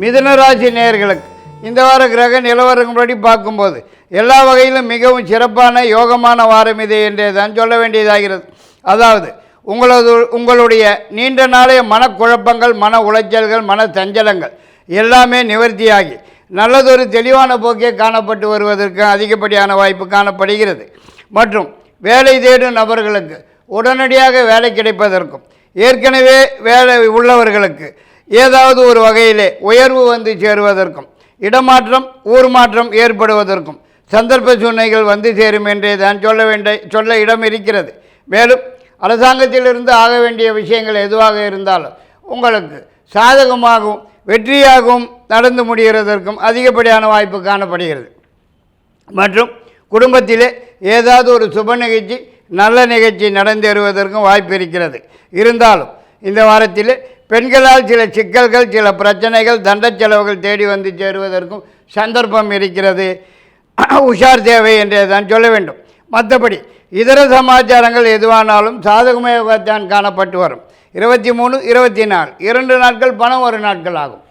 மிதுனராசி நேயர்களுக்கு இந்த வார கிரக நிலவரங்களபடி பார்க்கும்போது எல்லா வகையிலும் மிகவும் சிறப்பான யோகமான வாரம் இது என்றே தான் சொல்ல வேண்டியதாகிறது. அதாவது உங்களது உங்களுடைய நீண்ட நாளைய மனக்குழப்பங்கள் மன உளைச்சல்கள் மன சஞ்சலங்கள் எல்லாமே நிவர்த்தியாகி நல்லதொரு தெளிவான போக்கே காணப்பட்டு வருவதற்கு அதிகப்படியான வாய்ப்பு காணப்படுகிறது. மற்றும் வேலை தேடும் நபர்களுக்கு உடனடியாக வேலை கிடைப்பதற்கும் ஏற்கனவே வேலை உள்ளவர்களுக்கு ஏதாவது ஒரு வகையிலே உயர்வு வந்து சேருவதற்கும் இடமாற்றம் ஊர் மாற்றம் ஏற்படுவதற்கும் சந்தர்ப்ப சூழ்நிலைகள் வந்து சேரும் என்றே தான் சொல்ல வேண்டிய சொல்ல இடம் இருக்கிறது. மேலும் அரசாங்கத்திலிருந்து ஆக வேண்டிய விஷயங்கள் எதுவாக இருந்தாலும் உங்களுக்கு சாதகமாகவும் வெற்றியாகவும் நடந்து முடிகிறதற்கும் அதிகப்படியான வாய்ப்பு காணப்படுகிறது. மற்றும் குடும்பத்திலே ஏதாவது ஒரு சுப நிகழ்ச்சி நல்ல நிகழ்ச்சி நடந்தேறுவதற்கும் வாய்ப்பு இருக்கிறது. இருந்தாலும் இந்த வாரத்தில் பெண்களால் சில சிக்கல்கள் சில பிரச்சனைகள் தண்ட செலவுகள் தேடி வந்து சேருவதற்கும் சந்தர்ப்பம் இருக்கிறது. உஷார் தேவை என்றே தான் சொல்ல வேண்டும். மற்றபடி இதர சமாச்சாரங்கள் எதுவானாலும் சாதகமாகத்தான் காணப்பட்டு வரும். இருபத்தி மூணு இருபத்தி நாலு. இரண்டு நாட்கள் பணம் ஒரு நாட்கள் ஆகும்.